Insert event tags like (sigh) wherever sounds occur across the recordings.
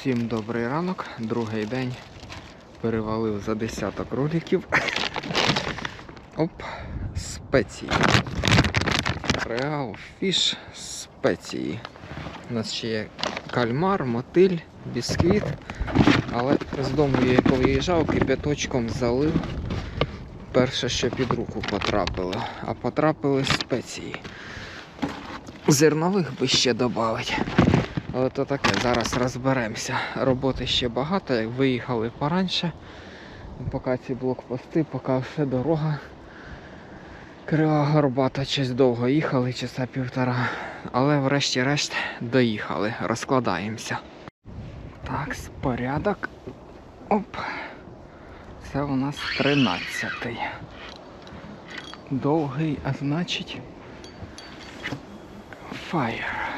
Всім добрий ранок, другий день. Перевалив за десяток роликів. Оп, спеції. Реал фіш спеції. У нас ще є кальмар, мотиль, бісквіт. Але з дому я коли виїжджав, кипяточком залив. Перше, що під руку потрапило, а потрапили спеції. Зернових би ще додати. Але то таке, зараз розберемося. Роботи ще багато, як виїхали поранше. Поки ці блокпости, поки все дорога. Крива горбата, щось довго їхали, часа півтора. Але врешті-решт доїхали, розкладаємося. Так, порядок. Оп. Це у нас 13-й. Довгий, а значить. Fire.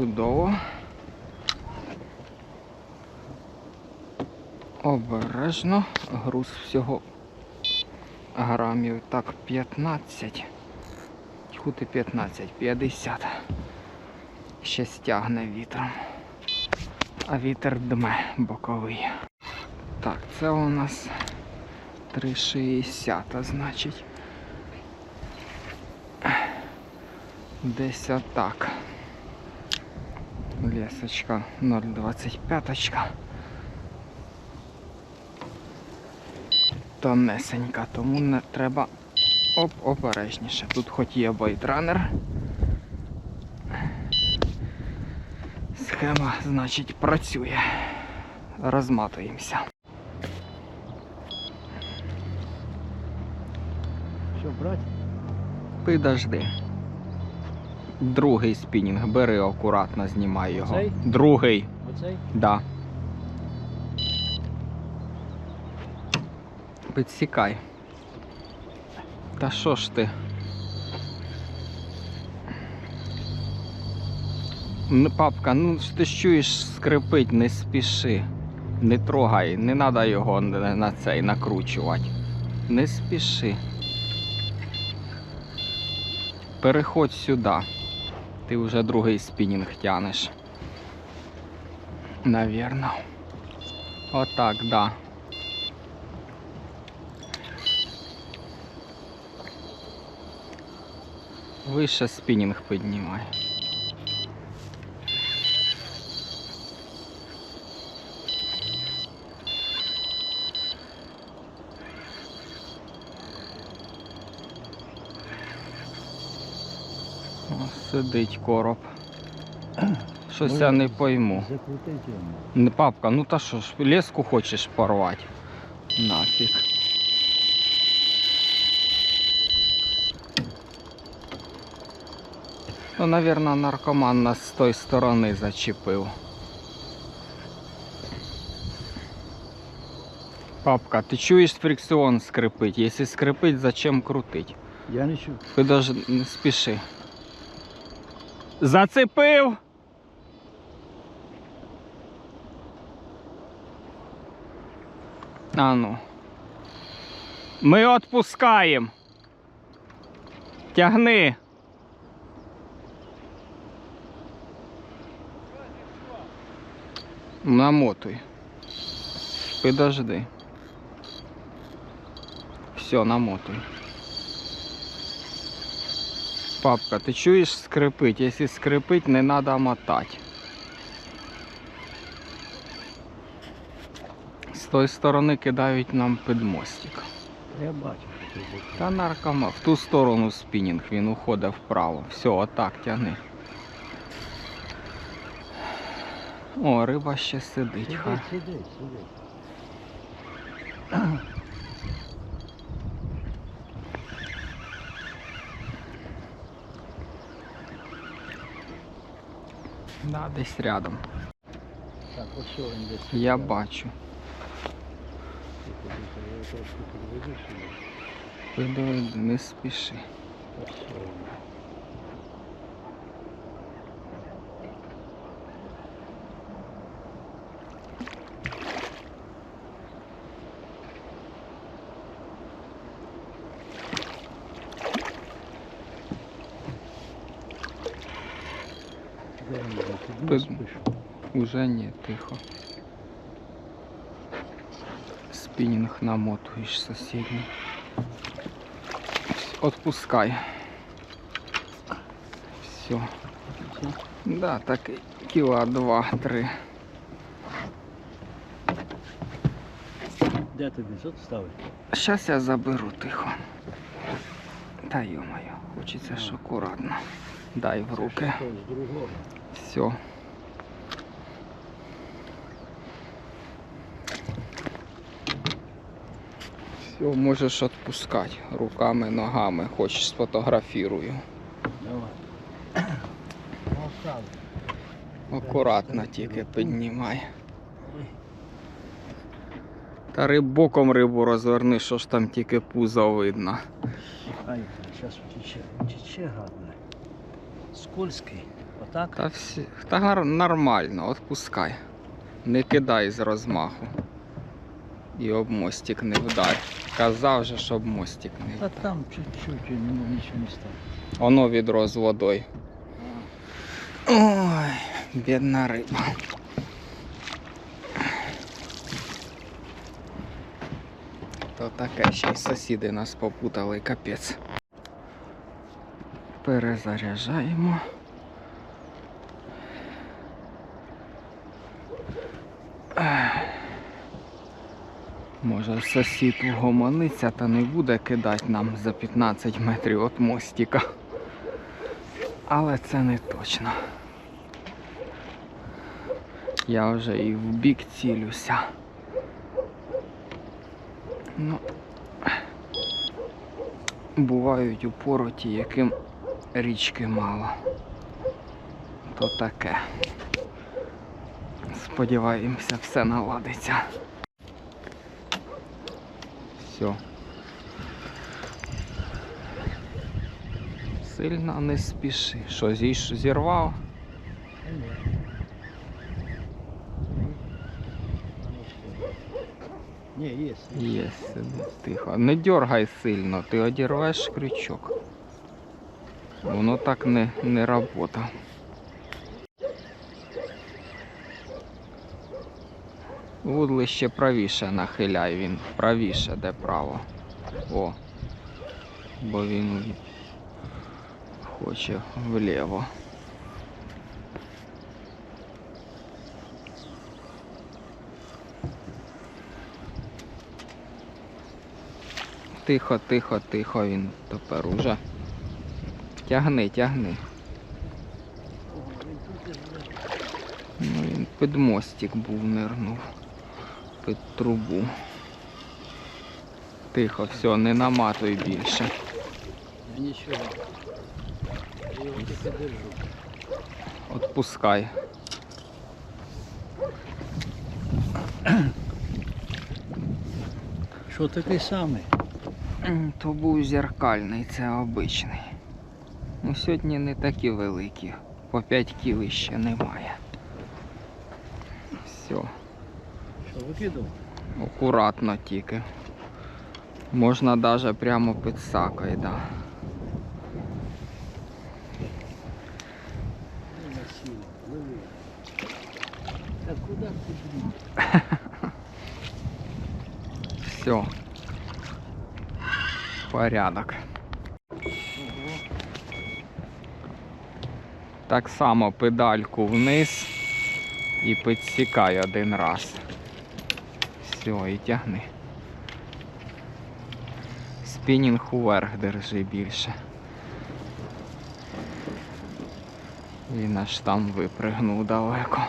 Чудово. Обережно. Груз всього грамів. Так, 15. Хути 15, 50. Ще стягне вітром. А вітер дме боковий. Так, це у нас 3,60, значить. Десь отак. Лесочка 0,25. Тонесенька, тому не треба оп, обережніше. Тут хоч є бойтранер. Схема, значить, працює. Розматуємося. Що, брать? Підожди. Другий спінінг, бери акуратно, знімай його. Оцей? Другий, Оцей? да. Підсікай. Та що ж ти? Ну, папка, ну ти ж чуєш скрипить, не спіши. Не трогай, не треба його на цей накручувати. Не спіши. Переходь сюди. Ти вже другий спінінг тянеш. Навірно. Отак, да. Вище спінінг піднімай. О, сидить короб. (clears throat) Щось я не пойму. Не папка, ну та що ж, леску хочеш порвати? Нафіг. Ну, наверное, наркоман нас з тої сторони зачепив. Папка, ти чуєш фрикціон скрипить? Якщо скрипить, зачем крутить? Я не чув. Ти даже не спіши. Зацепив! А ну. Ми відпускаємо. Тягни. Намотуй. Подожди. Все, намотуй. Папка, ти чуєш скрипить? Якщо скрипить, не треба мотати. З тої сторони кидають нам під мостик. Я бачу, що. Та наркома. В ту сторону спінінг, він уходить вправо. Все, отак тягни. О, риба ще сидить. Сидить, сидить, сидить. Да, десь рядом. Так, ось що він десь. Я бачу. Тихо, тихо, його трошки підведеш. сюди. Не спіши. Ось він. Де? Тут Ти- не спиш. Уже ні, тихо. Спінінг намотуєш сусідній. Отпускай. Все. Да, так кіла два-три. Де тобі тут ставити? Щас я заберу тихо. Та йо-моє, хочеться ж акуратно. Дай в руки. Що? Все. Все, можеш відпускати руками, ногами, хочеш сфотографірую. Давай. Акуратно тільки піднімай. Та риб боком рибу розверни, що ж там тільки пузо видно. Ай, зараз утече. Утече гадне. Скользкий. Отак? Та, всі, та нормально, відпускай. Не кидай з розмаху. І об мостик не вдарь. Казав же, щоб мостик не Та там чуть-чуть, ну, нічого не стало. Оно відро з водою. Ой, бідна риба. То таке ще й сусіди нас попутали, капець. Перезаряджаємо. Ех. Може сусід угомониться та не буде кидати нам за 15 метрів від мостика. Але це не точно. Я вже і в бік цілюся. Ну, бувають у пороті, яким річки мало. То таке. Сподіваємося, все наладиться. Все. Сильно не спіши. Що, зірвав? Ні. Є. є. Тихо. Не дергай сильно, ти одірвеш крючок. Воно так не, не робота. Вудлище правіше нахиляй він. Правіше, де право. О. Бо він хоче вліво. Тихо, тихо, тихо він тепер уже. Тягни, тягни. Ну, він під мостик був нирнув. Під трубу. Тихо, все, не наматуй більше. Нічого. Я його тільки держу. Отпускай. Що такий самий? То був зеркальний, це обичний. Ну, сьогодні не такі великі. По 5 кіл ще немає. Все, Що, викидав? акуратно тільки. Можна навіть прямо під сакою, да. Ну, насилу. Лови. Та куди ти. Все. Порядок. Так само педальку вниз і підсікай один раз. Все, і тягни. Спінінг уверх держи більше. Він аж там випригнув далеко.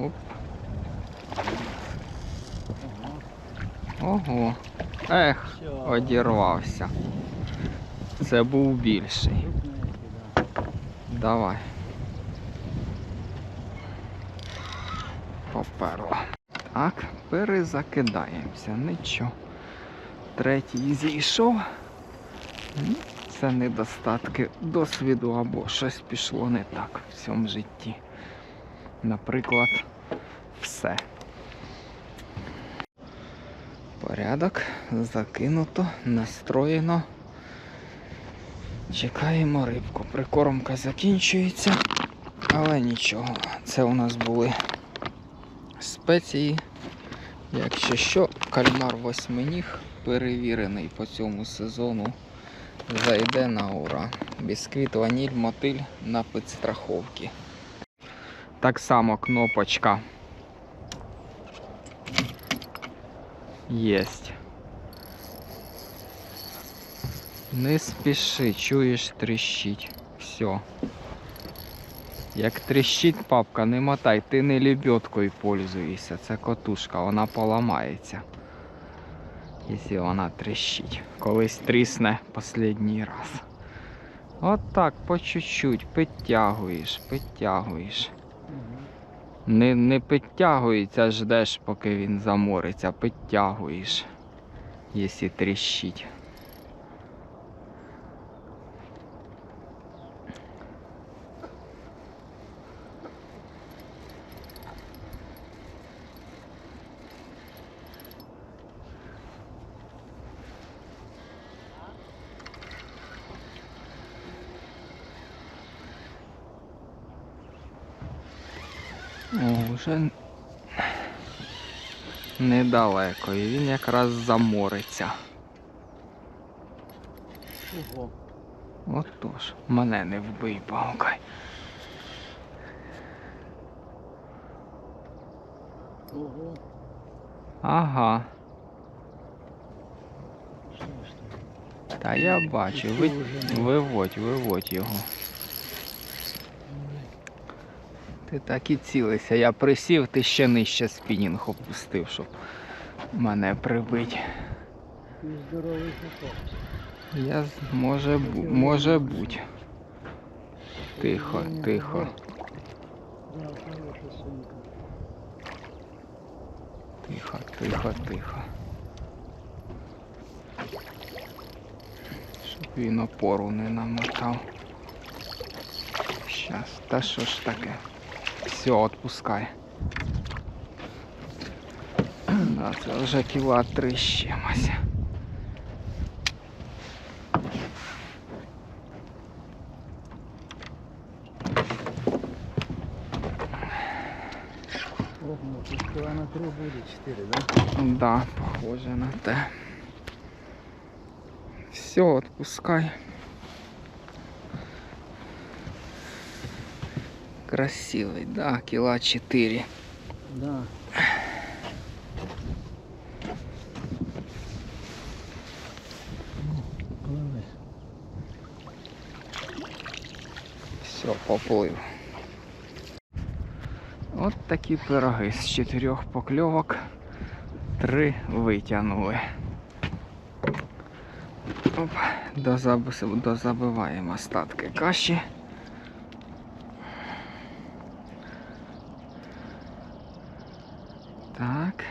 Оп. Ого. Ех, одірвався. Це був більший. Давай. Поперло. Так, перезакидаємося. Нічого. третій зійшов. Це недостатки досвіду або щось пішло не так в цьому житті. Наприклад, все. Порядок закинуто, настроєно. Чекаємо рибку. Прикормка закінчується, але нічого. Це у нас були спеції. Якщо що, кальмар восьминіг перевірений по цьому сезону. Зайде на ура. Бісквіт, ваніль, мотиль на підстраховки. Так само кнопочка. Єсть. Не спіши, чуєш, тріщить. Все. Як тріщить папка, не мотай, ти не лебедкою пользуєшся. Це котушка, вона поламається. Якщо вона тріщить. Колись трісне останній раз. От так, по чуть-чуть, підтягуєш, підтягуєш. Не, не підтягується, ждеш, поки він замориться, підтягуєш, якщо тріщить. О, вже недалеко, і він якраз замориться. Ого. Отож, мене не вбий, палкай. Ого. Ага. Та я бачу, ви... виводь, виводь його. Ти так і цілився. Я присів, ти ще нижче спінінг опустив, щоб мене прибить. Здоровий. Я може, може бути. Тихо, тихо, тихо, тихо, тихо. Щоб він опору не намотав. Щас, та що ж таке? Все, отпускай. (clears throat) Да, це вже кіла три чимось. На три буде, чотири, да? Да, похоже на те. Все, отпускай. Красивый, да, кила 4. Да. Все, поплив. От такі пироги з чотирьох покльовок. Три витягнули. Оп, дозаб- дозабиваємо остатки каші. Так.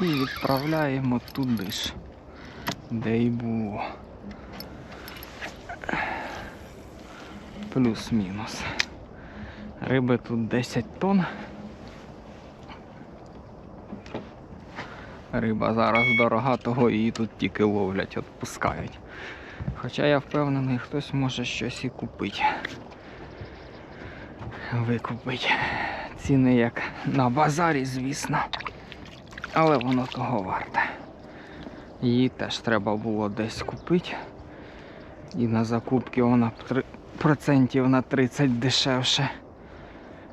І відправляємо туди ж, де й було. Плюс-мінус. Риби тут 10 тонн. Риба зараз дорога, того її тут тільки ловлять, відпускають. Хоча я впевнений, хтось може щось і купити. Викупить. Ціни як на базарі, звісно. Але воно того варте. Її теж треба було десь купити. І на закупки вона процентів на 30 дешевше,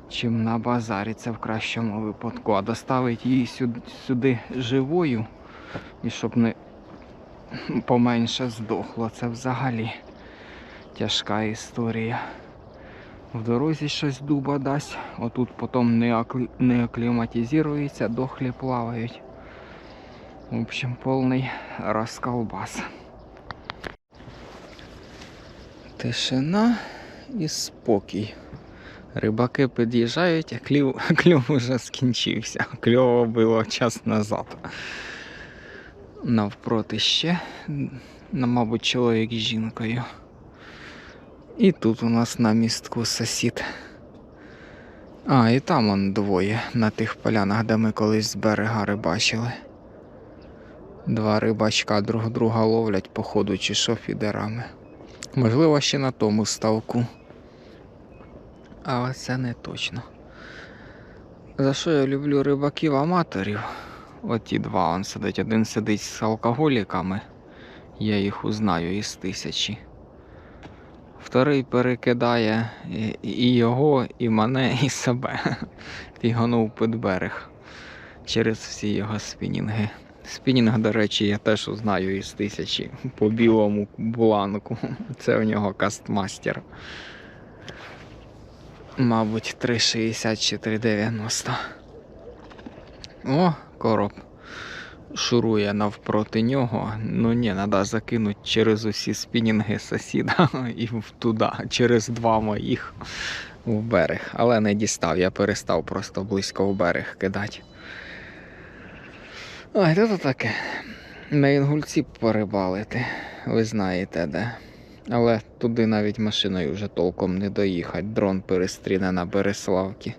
чим на базарі. Це в кращому випадку. А доставити її сюди, сюди живою і щоб не поменше здохло. Це взагалі тяжка історія. В дорозі щось дуба дасть, отут потім не, аклі... не акліматизується, дохлі плавають. В общем, повний розколбас. Тишина і спокій. Рибаки під'їжджають, а клів, (laughs) кльов уже скінчився. Кльово було час назад. Навпроти ще, мабуть, чоловік з жінкою. І тут у нас на містку сусід. А, і там он двоє на тих полянах, де ми колись з берега рибачили. Два рибачка друг друга ловлять, походу, чи що фідерами. Можливо, ще на тому ставку. Але це не точно. За що я люблю рибаків-аматорів? Оті два он сидить. Один сидить з алкоголіками. Я їх узнаю із тисячі. Вторий перекидає і, його, і мене, і себе. (laughs) Фіганув під берег через всі його спінінги. Спінінг, до речі, я теж узнаю із тисячі по білому бланку. (laughs) Це у нього кастмастер. Мабуть, 3,60 чи 3,90. О, короб. Шурує навпроти нього. Ну ні, треба закинути через усі спінінги сусіда (laughs) і туди, через два моїх в берег. Але не дістав, я перестав просто близько в берег кидати. Ой, то таке. На інгульці порибалити. Ви знаєте де. Але туди навіть машиною вже толком не доїхати. Дрон перестріне на Береславки.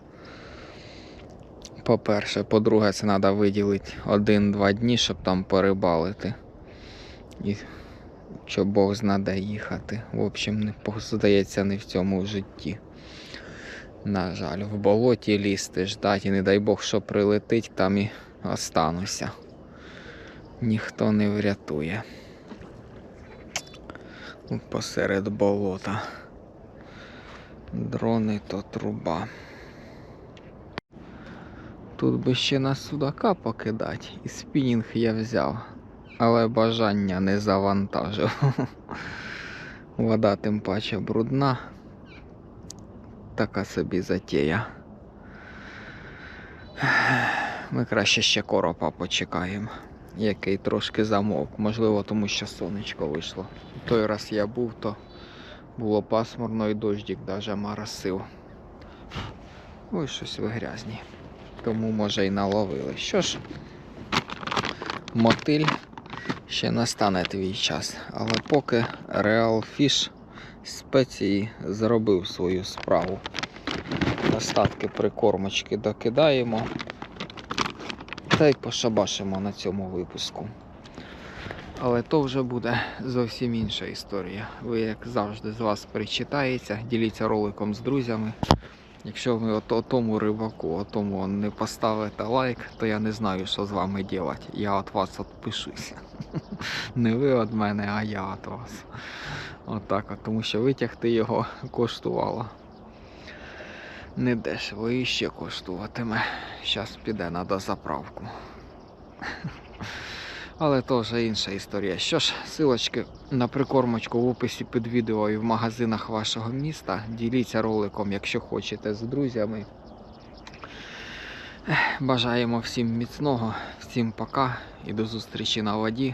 По-перше, по-друге, це треба виділити один-два дні, щоб там порибалити. І що Бог зна де їхати. В общем, не, здається, не в цьому житті. На жаль, в болоті лізти, ждать, і не дай Бог, що прилетить, там і остануся. Ніхто не врятує. Посеред болота. Дрони то труба. Тут би ще на судака покидати, і спінінг я взяв, але бажання не завантажив. (laughs) Вода тим паче брудна. Така собі затія. Ми краще ще коропа почекаємо, який трошки замовк. Можливо, тому що сонечко вийшло. Той раз я був, то було пасмурно і дощик даже марасив. Ой, щось ви грязні. Тому може і наловили. Що ж, мотиль ще настане твій час. Але поки Real Fish спеції зробив свою справу. Остатки прикормочки докидаємо. Та й пошабашимо на цьому випуску. Але то вже буде зовсім інша історія. Ви, як завжди, з вас причитається. Діліться роликом з друзями. Якщо ви от тому рибаку, отому не поставите лайк, то я не знаю, що з вами робити. Я від вас відпишуся. (laughs) Не ви від мене, а я від вас. Отак от, тому що витягти його коштувало. Не дешево і ще коштуватиме. Зараз піде на дозаправку. (laughs) Але то вже інша історія. Що ж, силочки на прикормочку в описі під відео і в магазинах вашого міста. Діліться роликом, якщо хочете, з друзями. Бажаємо всім міцного, всім пока і до зустрічі на воді.